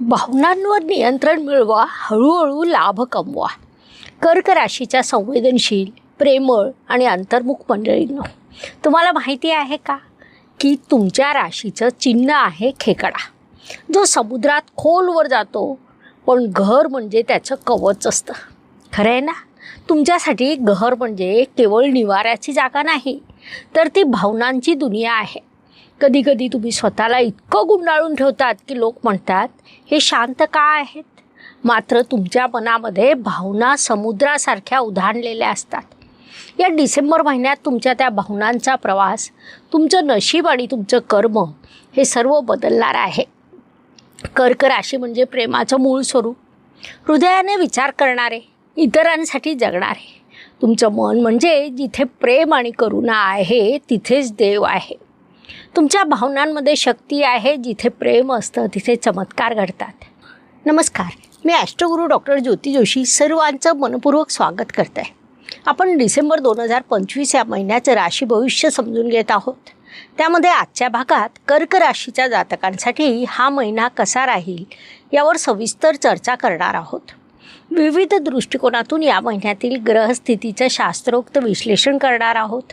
भावनांवर नियंत्रण मिळवा हळूहळू लाभ कमवा. कर्क राशीच्या संवेदनशील प्रेमळ आणि अंतर्मुख मंडळींनो तुम्हाला माहिती आहे का की तुमच्या राशीचं चिन्ह आहे खेकडा. जो समुद्रात खोलवर जातो पण घर म्हणजे त्याचं कवच असतं. खरं आहे ना? तुमच्यासाठी घर म्हणजे केवळ निवाऱ्याची जागा नाही तर ती भावनांची दुनिया आहे. कधी कधी तुम्ही स्वतःला इतकं गुंडाळून ठेवतात की लोक म्हणतात हे शांत का आहेत? मात्र तुमच्या मनामध्ये भावना समुद्रासारख्या उधाणलेल्या असतात. या डिसेंबर महिन्यात तुमच्या त्या भावनांचा प्रवास तुमचं नशीब आणि तुमचं कर्म हे सर्व बदलणार आहे. कर्क राशी म्हणजे प्रेमाचं मूळ स्वरूप. हृदयाने विचार करणारे इतरांसाठी जगणारे. तुमचं मन म्हणजे जिथे प्रेम आणि करुणा आहे तिथेच देव आहे. तुमच्या भावनांमध्ये शक्ती आहे जिथे प्रेम असतं तिथे चमत्कार घडतात. नमस्कार. मी ॲस्ट्रोगुरू डॉक्टर ज्योती जोशी सर्वांचं मनपूर्वक स्वागत करत आहे आपण डिसेंबर दोन हजार पंचवीस या महिन्याचं राशी भविष्य समजून घेत आहोत. त्यामध्ये आजच्या भागात कर्क राशीच्या जातकांसाठी हा महिना कसा राहील यावर सविस्तर चर्चा करणार आहोत. विविध दृष्टिकोनातून या महिन्यातील ग्रहस्थितीचं शास्त्रोक्त विश्लेषण करणार आहोत.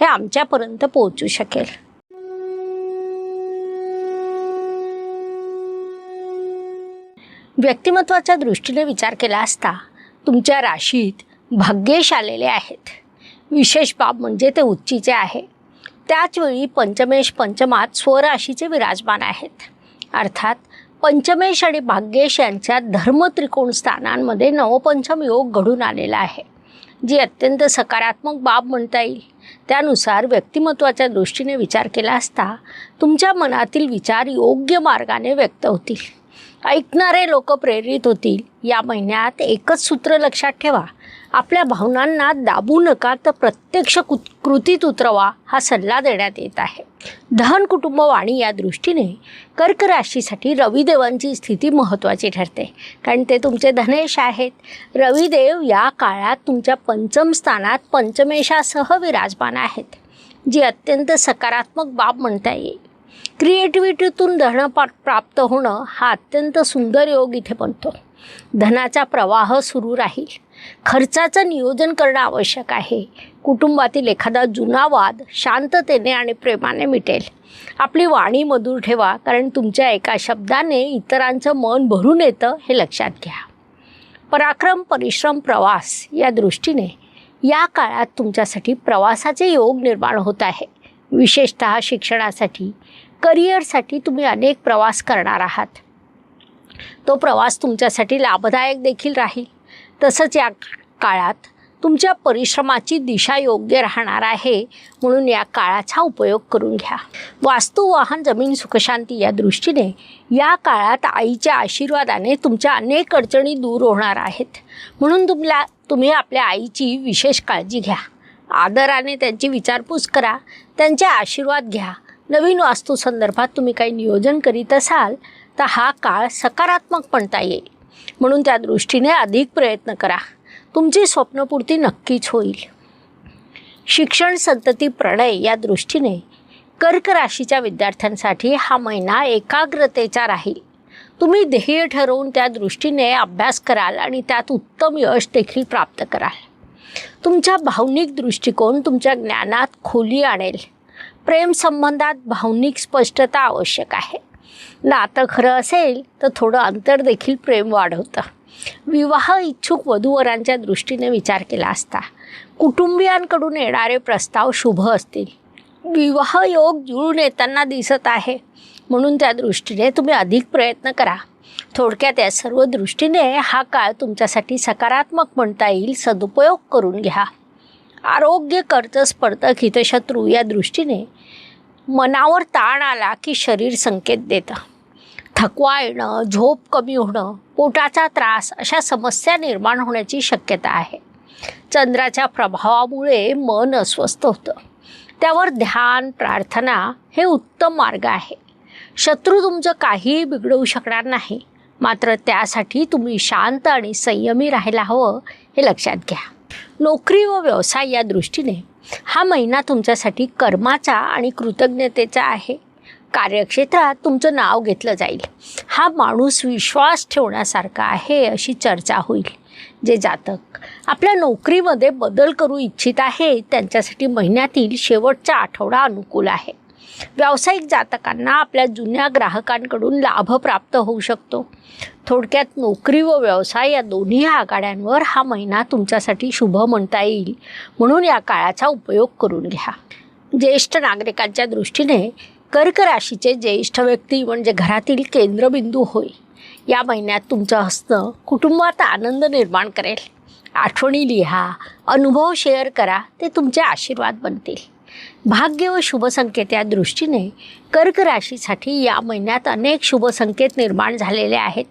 हे आमच्यापर्यंत पोहोचू शकेल. व्यक्तिमत्वाच्या दृष्टीने विचार केला असता तुमच्या राशीत भाग्येश आलेले आहेत. विशेष बाब म्हणजे ते उच्चीचे आहे. त्याचवेळी पंचमेश पंचमात स्वराशीचे विराजमान आहेत. अर्थात पंचमेश आणि भाग्येश यांच्या धर्मत्रिकोण स्थानांमध्ये नवपंचम योग घडून आलेला आहे. जी अत्यंत सकारात्मक बाब म्हणता येईल. त्यानुसार व्यक्तिमत्वाच्या दृष्टीने विचार केला असता तुमच्या मनातील विचार योग्य मार्गाने व्यक्त होतील. ऐकणारे लोक प्रेरित होतील. या महिन्यात एकच सूत्र लक्षात ठेवा. आपल्या भावनांना दाबू नका तर प्रत्यक्ष कृ कृतीत उतरवा हा सल्ला देण्यात येत आहे. धन कुटुंब वाणी या दृष्टीने कर्क राशीसाठी रविदेवांची स्थिती महत्त्वाची ठरते. कारण ते तुमचे धनेश आहेत. रविदेव या काळात तुमच्या पंचम स्थानात पंचमेशासह विराजमान आहेत जी अत्यंत सकारात्मक बाब म्हणता येईल. क्रिएटिव्हिटीतून धन पा प्राप्त होणं हा अत्यंत सुंदर योग इथे बनतो. धनाचा प्रवाह सुरू राहील. खर्चाचं नियोजन करणं आवश्यक आहे. कुटुंबातील एखादा जुना वाद शांततेने आणि प्रेमाने मिटेल. आपली वाणी मधुर ठेवा कारण तुमच्या एका शब्दाने इतरांचं मन भरून येतं हे लक्षात घ्या. पराक्रम परिश्रम प्रवास या दृष्टीने या काळात तुमच्यासाठी प्रवासाचे योग निर्माण होत आहे. विशेषत शिक्षणासाठी करिअरसाठी तुम्ही अनेक प्रवास करणार आहात. तो प्रवास तुमच्यासाठी लाभदायक देखील राहील. तसंच या काळात तुमच्या परिश्रमाची दिशा योग्य राहणार आहे म्हणून या काळाचा उपयोग करून घ्या. वास्तू वाहन जमीन सुखशांती या दृष्टीने या काळात आईच्या आशीर्वादाने तुमच्या अनेक अडचणी दूर होणार आहेत. म्हणून तुमला तुम्ही आपल्या आईची विशेष काळजी घ्या. आदराने त्यांची विचारपूस करा. त्यांचे आशीर्वाद घ्या. नवीन वास्तूसंदर्भात तुम्ही काही नियोजन करीत असाल तर हा काळ सकारात्मक म्हणता येईल. म्हणून त्या दृष्टीने अधिक प्रयत्न करा. तुमची स्वप्नपूर्ती नक्कीच होईल. शिक्षण संतती प्रणय या दृष्टीने कर्क राशीच्या विद्यार्थ्यांसाठी हा महिना एकाग्रतेचा राहील. तुम्ही ध्येय ठरवून त्या दृष्टीने अभ्यास कराल आणि त्यात उत्तम यश देखील प्राप्त कराल. तुमचा भावनिक दृष्टिकोन तुमच्या ज्ञानात खोली आणेल. प्रेमसंबंधात भावनिक स्पष्टता आवश्यक आहे. नातं खरं असेल तर थोडं अंतर देखील प्रेम वाढवतं. विवाह इच्छुक वधूवरांच्या दृष्टीने विचार केला असता. कुटुंबियांकडून येणारे प्रस्ताव शुभ असतील. विवाह योग जुळून येताना दिसत आहे. म्हणून त्या दृष्टीने तुम्ही अधिक प्रयत्न करा. थोडक्यात या सर्व दृष्टीने हा काळ तुमच्यासाठी सकारात्मक म्हणता येईल सदुपयोग करून घ्या. आरोग्य कर्ज स्पर्धक हितशत्रू या दृष्टीने मनावर ताण आला की शरीर संकेत देतं. थकवा येणं झोप कमी होणं पोटाचा त्रास अशा समस्या निर्माण होण्याची शक्यता आहे. चंद्राच्या प्रभावामुळे मन अस्वस्थ होतं. त्यावर ध्यान प्रार्थना हे उत्तम मार्ग आहे. शत्रू तुमचं काहीही बिघडवू शकणार नाही. मात्र त्यासाठी तुम्ही शांत आणि संयमी राहायला हवं हे लक्षात घ्या. नोकरी व व्यवसाय या दृष्टीने हा महिना तुमच्यासाठी कर्माचा आणि कृतज्ञतेचा आहे. कार्यक्षेत्रात तुमचं नाव घेतलं जाईल. हा माणूस विश्वास ठेवण्यासारखा आहे अशी चर्चा होईल. जे जातक आपल्या नोकरीमध्ये बदल करू इच्छित आहे त्यांच्यासाठी महिन्यातील शेवटचा आठवडा अनुकूल आहे. व्यावसायिक जातकांना आपल्या जुन्या ग्राहकांकडून लाभ प्राप्त होऊ शकतो. थोडक्यात नोकरी व व्यवसाय या दोन्ही आघाड्यांवर हा महिना तुमच्यासाठी शुभ म्हणता येईल. म्हणून या काळाचा उपयोग करून घ्या. ज्येष्ठ नागरिकांच्या दृष्टीने कर्क राशीचे ज्येष्ठ व्यक्ती म्हणजे घरातील केंद्रबिंदू होय. या महिन्यात तुमचं हसणं कुटुंबात आनंद निर्माण करेल. आठवणी लिहा अनुभव शेअर करा ते तुमचे आशीर्वाद बनतील. भाग्य व शुभसंकेत या दृष्टीने कर्क राशीसाठी या महिन्यात अनेक शुभसंकेत निर्माण झालेले आहेत.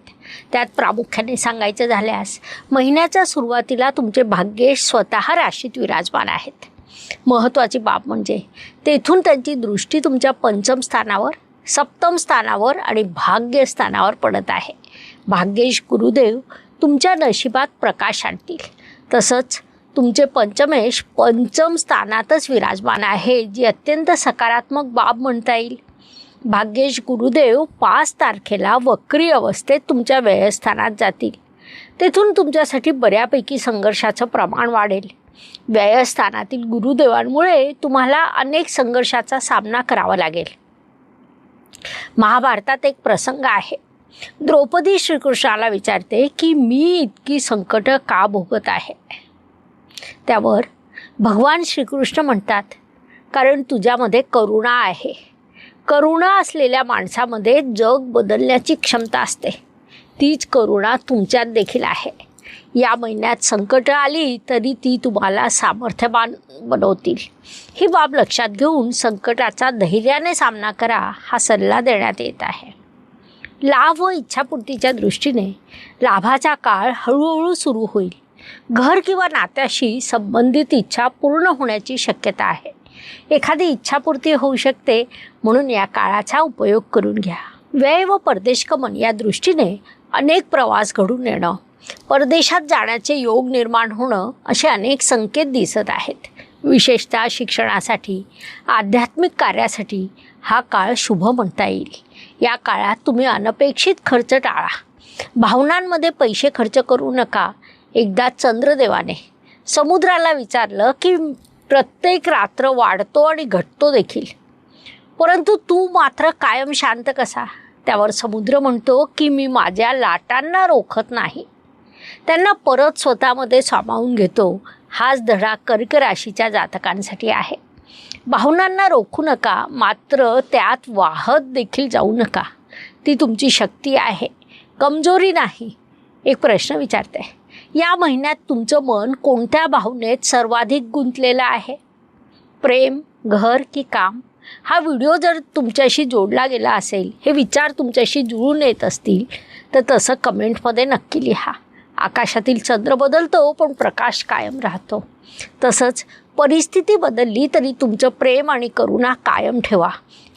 त्यात प्रामुख्याने सांगायचं झाल्यास महिन्याच्या सुरुवातीला तुमचे भाग्येश स्वतः राशीत विराजमान आहेत. महत्त्वाची बाब म्हणजे तेथून त्यांची दृष्टी तुमच्या पंचम स्थानावर सप्तम स्थानावर आणि भाग्यस्थानावर पडत आहे. भाग्येश गुरुदेव तुमच्या नशिबात प्रकाश आणतील. तसंच तुमचे पंचमेश पंचम स्थानातच विराजमान आहे जी अत्यंत सकारात्मक बाब म्हणता येईल. भाग्येश गुरुदेव पाच तारखेला वक्री अवस्थेत तुमच्या व्ययस्थानात जातील. तेथून तुमच्यासाठी बऱ्यापैकी संघर्षाचं प्रमाण वाढेल. व्ययस्थानातील गुरुदेवांमुळे तुम्हाला अनेक संघर्षाचा सामना करावा लागेल. महाभारतात एक प्रसंग आहे. द्रौपदी श्रीकृष्णाला विचारते की मी इतकी संकट का भोगत आहे? त्यावर भगवान श्रीकृष्ण म्हणतात कारण तुझ्यामध्ये करुणा आहे. करुणा असलेल्या माणसामध्ये जग बदलण्याची क्षमता असते. तीच करुणा तुमच्यात देखील आहे. या महिन्यात संकटं आली तरी ती तुम्हाला सामर्थ्यवान बनवतील. ही बाब लक्षात घेऊन संकटाचा धैर्याने सामना करा हा सल्ला देण्यात येत आहे. लाभ व इच्छापूर्तीच्या दृष्टीने लाभाचा काळ हळूहळू सुरू होईल. घर किंवा नात्याशी संबंधित इच्छा पूर्ण होण्याची शक्यता आहे. एखादी इच्छापूर्ती होऊ शकते म्हणून या काळाचा उपयोग करून घ्या. व्यय व परदेशगमन या दृष्टीने अनेक प्रवास घडून येणं परदेशात जाण्याचे योग निर्माण होणं असे अनेक संकेत दिसत आहेत. विशेषतः शिक्षणासाठी आध्यात्मिक कार्यासाठी हा काळ शुभ म्हणता येईल. या काळात तुम्ही अनपेक्षित खर्च टाळा. भावनांमध्ये पैसे खर्च करू नका. एकदा चंद्रदेवाने समुद्राला विचारलं की प्रत्येक रात्र वाढतो आणि घटतो देखील. परंतु तू मात्र कायम शांत कसा? त्यावर समुद्र म्हणतो की मी माझ्या लाटांना रोखत नाही. त्यांना परत स्वतःमध्ये सामावून घेतो. हाच धडा कर्क राशीच्या जातकांसाठी आहे. भावनांना रोखू नका मात्र त्यात वाहत देखील जाऊ नका. ती तुमची शक्ती आहे. कमजोरी नाही. एक प्रश्न विचारते. या महिन्यात तुमचं मन कोणत्या भावनेत सर्वाधिक गुंतलेलं आहे? प्रेम घर की काम? हा व्हिडिओ जर तुमच्याशी जोडला गेला असेल हे विचार तुमच्याशी जुळून येत असतील तर तसं कमेंटमध्ये नक्की लिहा. आकाशातील चंद्र बदलतो पण प्रकाश कायम राहतो. तसंच परिस्थिती बदलली तरी तुमचं प्रेम आणि करुणा कायम ठेवा.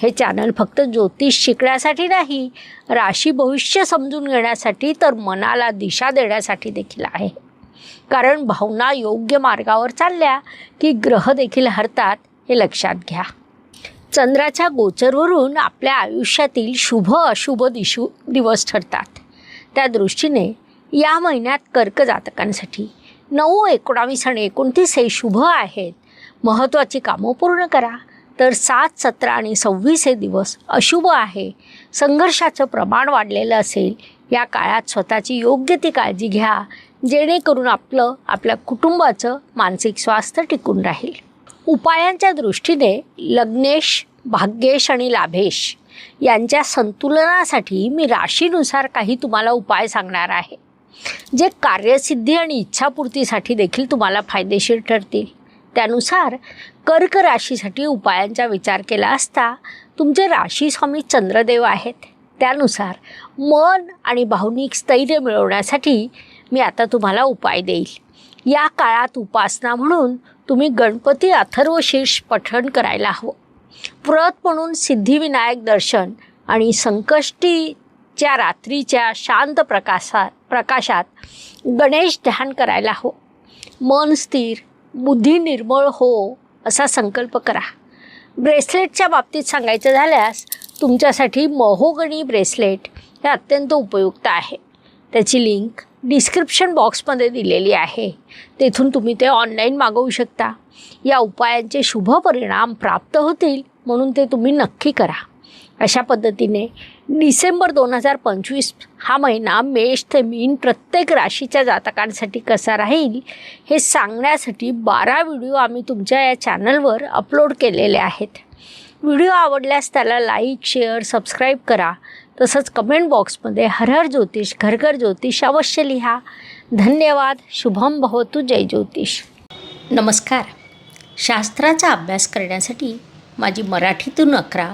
हे चॅनल फक्त ज्योतिष शिकण्यासाठी नाही राशी भविष्य समजून घेण्यासाठी तर मनाला दिशा देण्यासाठी देखील आहे. कारण भावना योग्य मार्गावर चालल्या की ग्रह देखील हरतात हे लक्षात घ्या. चंद्राच्या गोचरवरून आपल्या आयुष्यातील शुभ अशुभ दिशू दिवस ठरतात. त्या दृष्टीने या महिन्यात कर्क जातकांसाठी नऊ एकोणावीस आणि एकोणतीस हे शुभ आहेत. महत्त्वाची कामं पूर्ण करा. तर सात सतरा आणि सव्वीस हे दिवस अशुभ आहे. संघर्षाचं प्रमाण वाढलेलं असेल या काळात स्वतःची योग्य ती काळजी घ्या. जेणेकरून आपलं आपल्या कुटुंबाचं मानसिक स्वास्थ्य टिकून राहील. उपायांच्या दृष्टीने लग्नेश भाग्येश आणि लाभेश यांच्या संतुलनासाठी मी राशीनुसार काही तुम्हाला उपाय सांगणार आहे. जे कार्यसिद्धी आणि इच्छापूर्तीसाठी देखील तुम्हाला फायदेशीर ठरतील. त्यानुसार कर्क राशीसाठी उपायांचा विचार केला असता तुमचे राशी स्वामी चंद्रदेव आहेत. त्यानुसार मन आणि भावनिक स्थैर्य मिळवण्यासाठी मी आता तुम्हाला उपाय देईल. या काळात उपासना म्हणून तुम्ही गणपती अथर्व शीर्ष पठण करायला हवं. व्रत म्हणून सिद्धिविनायक दर्शन आणि संकष्टीच्या रात्रीच्या शांत प्रकाशात प्रकाशात गणेश ध्यान करायला हो. मन स्थिर बुद्धी निर्मळ हो असा संकल्प करा. ब्रेसलेटच्या बाबतीत सांगायचं झाल्यास तुमच्यासाठी महोगणी ब्रेसलेट हे अत्यंत उपयुक्त आहे. त्याची लिंक डिस्क्रिप्शन बॉक्समध्ये दिलेली आहे. तेथून तुम्ही ते ऑनलाईन मागवू शकता. या उपायांचे शुभ परिणाम प्राप्त होतील म्हणून ते तुम्ही नक्की करा. अशा पद्धतीने डिसेंबर दोन हजार पंचवीस हा महिना मेष ते मीन प्रत्येक राशीच्या जातकांसाठी कसा राहील हे सांगण्यासाठी बारा व्हिडिओ आम्ही तुमच्या या चॅनलवर अपलोड केलेले आहेत. व्हिडिओ आवडल्यास त्याला लाईक शेअर सबस्क्राईब करा. तसंच कमेंट बॉक्समध्ये हर हर ज्योतिष घर घर ज्योतिष अवश्य लिहा. धन्यवाद. शुभम भवतु. जय ज्योतिष. नमस्कार. शास्त्राचा अभ्यास करण्यासाठी माझी मराठीतून अकरा